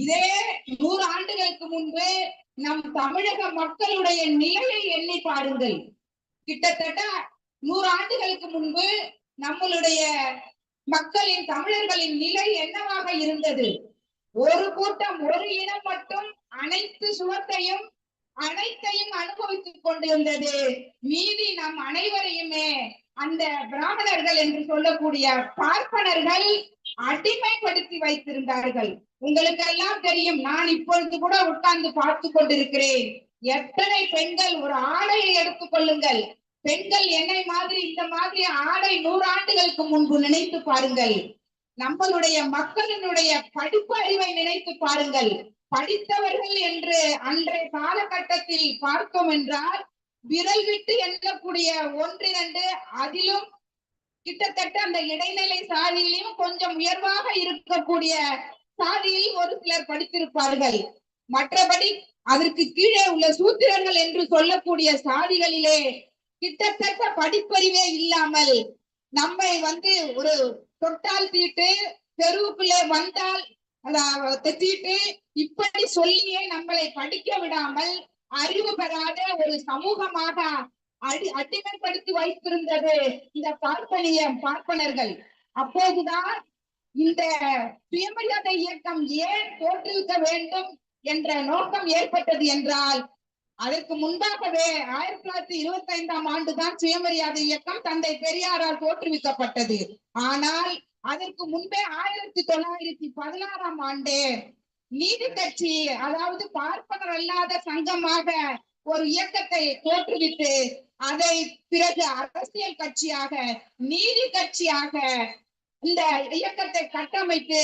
இதே நூறு ஆண்டுகளுக்கு முன்பு நம் தமிழக மக்களுடைய நிலையை எண்ணி பாருங்கள். கிட்டத்தட்ட நூறு ஆண்டுகளுக்கு முன்பு நம்மளுடைய மக்களின் தமிழர்களின் நிலை என்னவாக இருந்தது? ஒரு கூட்டம் ஒரு இனம் மட்டும் அனைத்து சுகத்தையும் அனைத்தையும் அனுபவித்துக் கொண்டிருந்தது. மீதி நம் அனைவரையுமே அந்த பிராமணர்கள் என்று சொல்லக்கூடிய பார்ப்பனர்கள் அடிமைப்படுத்தி வைத்திருந்தார்கள். உங்களுக்கு எல்லாம் தெரியும் நான் இப்பொழுது கூட உட்கார்ந்து பார்த்து கொண்டிருக்கிறேன். எத்தனை பெண்கள் ஒரு ஆடையை எடுத்துக் கொள்ளுங்கள். பெண்கள் என்னை மாதிரி இந்த மாதிரி ஆடை நூறு ஆண்டுகளுக்கு முன்பு நினைத்து பாருங்கள். நம்மளுடைய மக்களினுடைய படிப்பு அறிவை நினைத்து பாருங்கள். படித்தவர்கள் என்று அன்றைய காலகட்டத்தில் பார்த்தோம் என்றால் விரல் விட்டு எண்ணக்கூடிய ஒன்றிரண்டு அதிலும் கிட்டத்தட்ட அந்த இடைநிலை சாதியிலையும் கொஞ்சம் உயர்வாக இருக்கக்கூடிய சாதியில் ஒரு சிலர் படித்திருப்பார்கள். மற்றபடி அதற்கு கீழே உள்ள சூத்திரர்கள் என்று சொல்லக்கூடிய சாதிகளிலே கிட்டத்தட்ட படிப்பறிவே இல்லாமல் நம்மை வந்து ஒரு தொட்டால் தீட்டு தெருவுக்குள்ளே வந்தால் தீட்டு இப்படி சொல்லியே நம்மளை படிக்க விடாமல் அறிவு பெறாத ஒரு சமூகமாக அடி அடிமைப்படுத்தி வைத்திருந்தது இந்த பார்ப்பனிய பார்ப்பனர்கள். அப்போதுதான் இந்த சுயமரியாதை இயக்கம் ஏன் தோற்றுவிக்க வேண்டும் என்ற நோக்கம் ஏற்பட்டது என்றால் அதற்கு முன்பாகவே ஆயிரத்தி தொள்ளாயிரத்தி இருபத்தி ஐந்தாம் ஆண்டுதான் சுயமரியாதை இயக்கம் தந்தை பெரியாரால் தோற்றுவிக்கப்பட்டது. ஆனால் அதற்கு முன்பே ஆயிரத்தி தொள்ளாயிரத்தி பதினாறாம் ஆண்டு நீதி கட்சி அதாவது பார்ப்பனர் அல்லாத சங்கமாக ஒரு இயக்கத்தை தோற்றுவித்து அதை பிறகு அரசியல் கட்சியாக நீதி கட்சியாக இந்த இயக்கத்தை கட்டமைத்து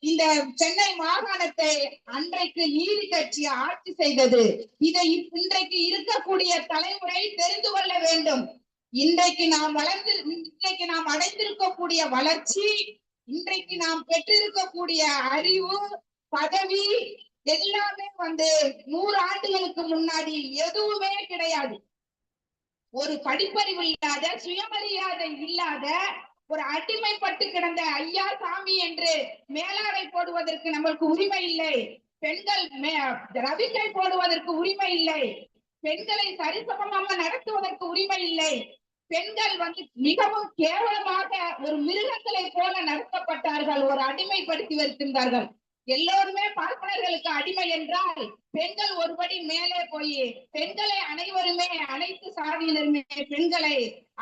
இந்த சென்னை மாகாணத்தை அன்றைக்கு நீதி கட்சி ஆட்சி செய்தது. இதை இன்றைக்கு இருக்கக்கூடிய தலைமுறை தெரிந்து கொள்ள வேண்டும். இன்றைக்கு நாம் வளர்ந்து இன்றைக்கு நாம் அடைந்திருக்கக்கூடிய வளர்ச்சி இன்றைக்கு நாம் பெற்றிருக்கக்கூடிய அறிவு பதவி எல்லாமே வந்து நூறு ஆண்டுகளுக்கு முன்னாடி எதுவுமே கிடையாது. ஒரு படிப்பறிவு இல்லாத சுயமரியாதை இல்லாத ஒரு அடிமைப்பட்டு கிடந்த ஐயா சாமி என்று மேலாடை போடுவதற்கு நம்மளுக்கு உரிமை இல்லை. பெண்கள் ரவிக்கை போடுவதற்கு உரிமை இல்லை. பெண்களை சரிசமமாக நடத்துவதற்கு உரிமை இல்லை. பெண்கள் வந்து மிகவும் கேவலமாக ஒரு மிருகங்களை போல நடத்தப்பட்டார்கள் ஒரு அடிமைப்படுத்தி வைத்திருந்தார்கள். எல்லோருமே பார்ப்பனர்களுக்கு அடிமை என்றால் பெண்கள் ஒருபடி மேலே போய் பெண்களை அனைவருமே அனைத்து சாதியினருமே பெண்களை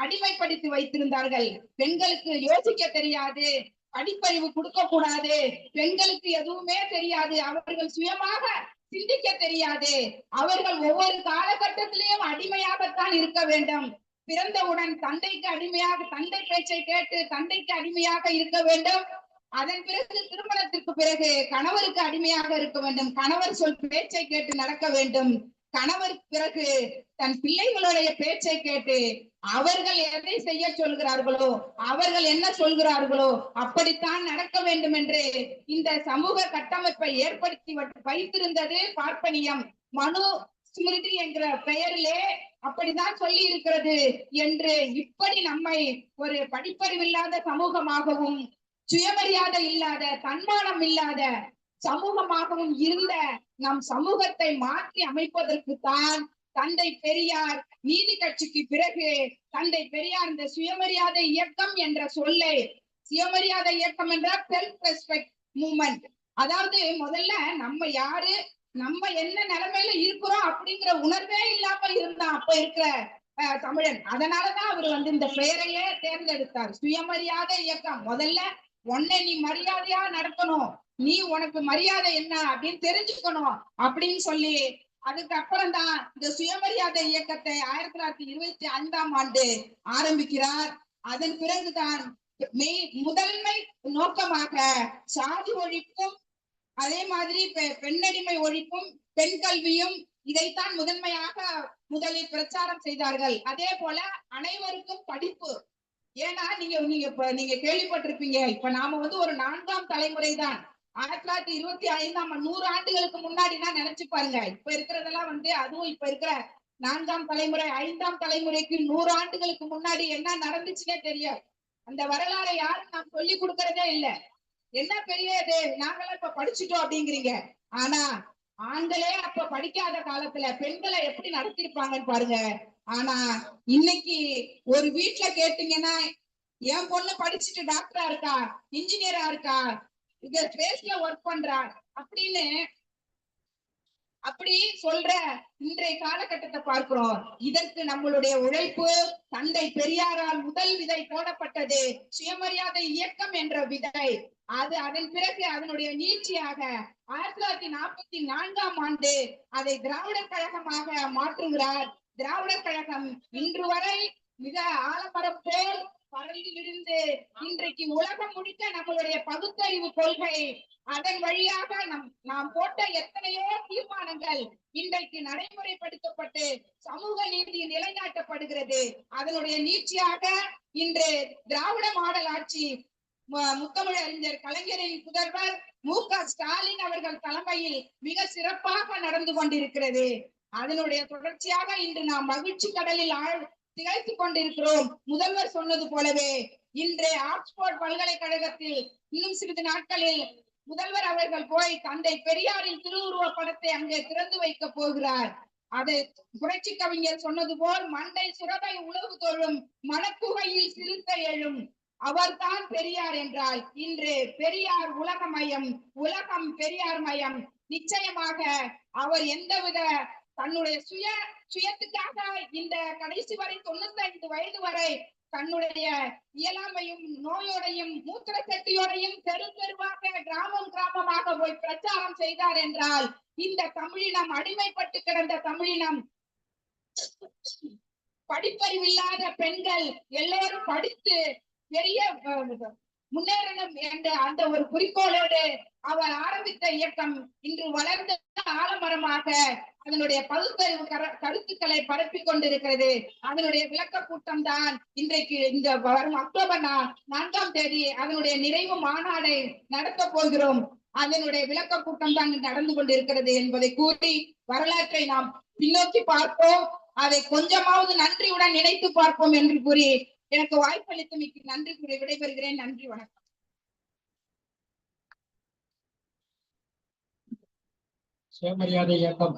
அடிமைப்படுத்தி வைத்திருந்தார்கள். பெண்களுக்கு யோசிக்க தெரியாது படிப்பறிவு கொடுக்க கூடாது பெண்களுக்கு எதுவுமே தெரியாது அவர்கள் சுயமாக சிந்திக்க தெரியாது. அவர்கள் ஒவ்வொரு காலகட்டத்திலேயும் அடிமையாகத்தான் இருக்க வேண்டும். பிறந்தவுடன் தந்தைக்கு அடிமையாக தந்தை பேச்சை கேட்டு தந்தைக்கு அடிமையாக இருக்க வேண்டும். அதன் பிறகு திருமணத்திற்கு பிறகு கணவருக்கு அடிமையாக இருக்க வேண்டும். கணவர் சொல் பேச்சை கேட்டு நடக்க வேண்டும். கணவர் பிறகு தன் பிள்ளைகளுடைய பேச்சை கேட்டு அவர்கள் எதை செய்ய சொல்கிறார்களோ அவர்கள் என்ன சொல்கிறார்களோ அப்படித்தான் நடக்க வேண்டும் என்று இந்த சமூக கட்டமைப்பை ஏற்படுத்தி வைத்திருந்தது பார்ப்பனியம். மனு ஸ்மிருதி என்கிற பெயரிலே அப்படிதான் சொல்லி இருக்கிறது என்று இப்படி நம்மை ஒரு படிப்பறிவில்லாத சமூகமாகவும் சுயமரியாதை இல்லாத தன்மானம் இல்லாத சமூகமாகவும் இருந்த நம் சமூகத்தை மாற்றி அமைப்பதற்கு தான் தந்தை பெரியார் நீதி கட்சிக்கு பிறகு தந்தை பெரியார் இந்த சுயமரியாதை இயக்கம் என்ற சொல்லை சுயமரியாதை இயக்கம் என்ற செல்ஃப் ரெஸ்பெக்ட் மூமெண்ட் அதாவது முதல்ல நம்ம யாரு நம்ம என்ன நிலைமையில இருக்கிறோம் அப்படிங்கிற உணர்வே இல்லாம இருந்தான் அப்ப இருக்கிற தமிழன். அதனாலதான் அவர் வந்து இந்த பெயரையே தேர்ந்தெடுத்தார். சுயமரியாதை இயக்கம். முதல்ல உன்னை நீ மரியாதையா நடத்தணும். நீ உனக்கு மரியாதை என்ன அப்படின்னு தெரிஞ்சுக்கணும் அப்படின்னு சொல்லி அதுக்கப்புறம் தான் இந்த சுயமரியாதை இயக்கத்தை ஆயிரத்தி தொள்ளாயிரத்தி இருபத்தி ஐந்தாம் ஆண்டு ஆரம்பிக்கிறார். அதன் பிறகுதான் முதன்மை நோக்கமாக சாதி ஒழிப்பும் அதே மாதிரி பெண்ணடிமை ஒழிப்பும் பெண் கல்வியும் இதைத்தான் முதன்மையாக முதலில் பிரச்சாரம் செய்தார்கள். அதே போல அனைவருக்கும் படிப்பு ஏன்னா நீங்க நீங்க இப்ப நீங்க கேள்விப்பட்டிருப்பீங்க. இப்ப நாம வந்து ஒரு நான்காம் தலைமுறை தான் ஆயிரத்தி தொள்ளாயிரத்தி இருபத்தி ஐந்தாம் நூறு ஆண்டுகளுக்கு முன்னாடினா நினைச்சு பாருங்க. இப்ப இருக்கிறதெல்லாம் வந்து அதுவும் இப்ப இருக்கிற நான்காம் தலைமுறை ஐந்தாம் தலைமுறைக்கு நூறு ஆண்டுகளுக்கு முன்னாடி என்ன நடந்துச்சுன்னே தெரியாது. அந்த வரலாறை யாரும் நாம் சொல்லி கொடுக்கறதே இல்ல. என்ன பெரிய இது நாங்கெல்லாம் இப்ப படிச்சுட்டோம் அப்படிங்கிறீங்க. ஆனா ஆண்களே அப்ப படிக்காத காலத்துல பெண்களை எப்படி நடத்திருப்பாங்கன்னு பாருங்க. ஆனா இன்னைக்கு ஒரு வீட்டுல கேட்டீங்கன்னா என் பொண்ணு படிச்சுட்டு டாக்டரா இருக்கா? இன்ஜினியரா இருக்கா? இங்க ஸ்பேஸ்ல ஒர்க் பண்றா? அப்படின்னு அப்படி சொல்ற இன்றைய காலகட்டத்தை பார்க்கிறோம். இதற்கு நம்மளுடைய உழைப்பு தந்தை பெரியாரால் முதல் விதை போடப்பட்டது. சுயமரியாதை இயக்கம் என்ற விதை. அது அதன் பிறகு அதனுடைய நீட்சியாக ஆயிரத்தி தொள்ளாயிரத்தி நாற்பத்தி நான்காம் ஆண்டு அதை திராவிடர் கழகமாக மாற்றுகிறார். திராவிடர் கழகம் இன்று வரை மிக ஆலமரம் போல் பறந்து விழுந்து இன்றைக்கு உலகம் முழுக்க நம்மளுடைய பகுத்தறிவு கொள்கை அதன் வழியாக நம் நாம் போட்ட எத்தனையோ தீர்மானங்கள் இன்றைக்கு நடைமுறைப்படுத்தப்பட்டு சமூக நீதி நிலைநாட்டப்படுகிறது. அதனுடைய நீட்சியாக இன்று திராவிட மாடல் ஆட்சி மு- முத்தமிழ் அறிஞர் கலைஞரின் புதல்வர் மு க ஸ்டாலின் அவர்கள் தலைமையில் மிக சிறப்பாக நடந்து கொண்டிருக்கிறது. அதனுடைய தொடர்ச்சியாக இன்று நாம் மகிழ்ச்சி கடலில் ஆழ் திளைத்துக் கொண்டிருக்கிறோம். முதல்வர் சொன்னது போலவே இன்றே ஆக்ஸ்போர்ட் பல்கலைக்கழகத்தில் இன்னும் சிறிது நாட்களில் முதல்வர் அவர்கள் போய் தந்தை பெரியாரின் திருவுருவ படத்தை அங்கே திறந்து வைக்க போகிறார். அதை புரட்சி கவிஞர் சொன்னது போல் மண்டை சுரவை உழவு தோழும் மனக்குகையில் சிறுத்த எழும். அவர்தான் பெரியார் என்றால் இன்று பெரியார் உலகமயம் உலகம் பெரியார் மயம் நிச்சயமாக அவர் எந்தவித தன்னுடைய சுய சுயத்துக்காக இந்த கடைசி வரை தொண்ணூத்தி ஐந்து வயது வரை தன்னுடைய இயலாமையும் நோயோடையும் மூத்திர சக்தியோடையும் தெரு தெருவாக கிராமம் கிராமமாக போய் பிரச்சாரம் செய்தார் என்றால் இந்த தமிழினம் அடிமைப்பட்டு கிடந்த தமிழினம் படிப்பறிவில்லாத பெண்கள் எல்லோரும் படித்து பெரிய முன்னேறணும் என்ற அந்த ஒரு குறிக்கோளோடு அவர் ஆரம்பித்த இயக்கம் இன்று வளர்ந்த ஆலமரமாக அதனுடைய பகுத்தறிவு கருத்துக்களை பரப்பிக் கொண்டிருக்கிறது. அதனுடைய விளக்க கூட்டம் தான் இன்றைக்கு இந்த வரும் அக்டோபர் நான்காம் தேதி அதனுடைய நிறைவு மாநாடை நடத்த போகிறோம். அதனுடைய விளக்க கூட்டம் தான் நடந்து கொண்டிருக்கிறது என்பதை கூறி வரலாற்றை நாம் பின்னோக்கி பார்ப்போம். அதை கொஞ்சமாவது நன்றியுடன் நினைத்து பார்ப்போம் என்று கூறி எனக்கு வாய்ப்பளித்தமைக்கு நன்றி கூறி விடைபெறுகிறேன். நன்றி வணக்கம். சுயமரியாதை இயக்கம்.